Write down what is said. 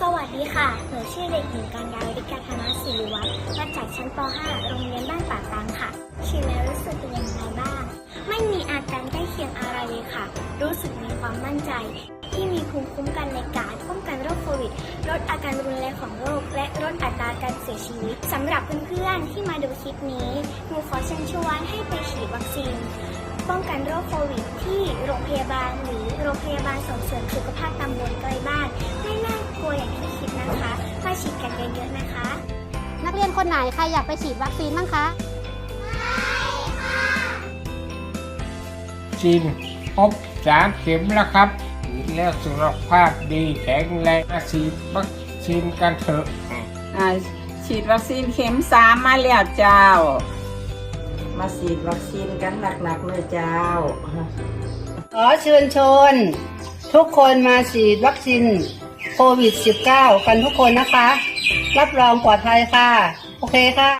สวัสดีค่ะ หนูชื่อเด็กหญิงกัญญาวิกาธนาศิริวัฒน์มาจากชั้นป .5 โรงเรียนบ้านป่าตังค่ะฉีดแล้วรู้สึกเป็นย่างไรบ้าง ไม่มีอาการใกล้เคียงอะไรเลยค่ะ รู้สึกมีความมั่นใจ ที่มีภูมิคุ้มกันในการป้องกันโรคโควิด ลดอาการรุนแรงของโรค และลดอัตราการเสียชีวิตสำหรับเพื่อนๆที่มาดูคลิปนี้หนูขอเชิญชวนให้ไปฉีดวัคซีนป้องกันโรคโควิด ที่โรงพยาบาลหรือโรงพยาบาลส่งเสริมสุขภาพตำบลใกล้บ้าน คนไหนใครอยากไปฉีดวัคซีนบ้างคะฉีดครบสามเข็มแล้วครับฉีดแล้วสุขภาพดีแข็งแรงมาฉีดวัคซีนกันเถอะอ่าฉีดวัคซีนเข็มสามมาแล้วเจ้า มาฉีดวัคซีนกันหนักๆเลยเจ้า ขอเชิญชวนทุกคนมาฉีดวัคซีนโควิด -19 กันทุกคนนะคะ รับรองปลอดภัยค่ะ โอเคค่ะ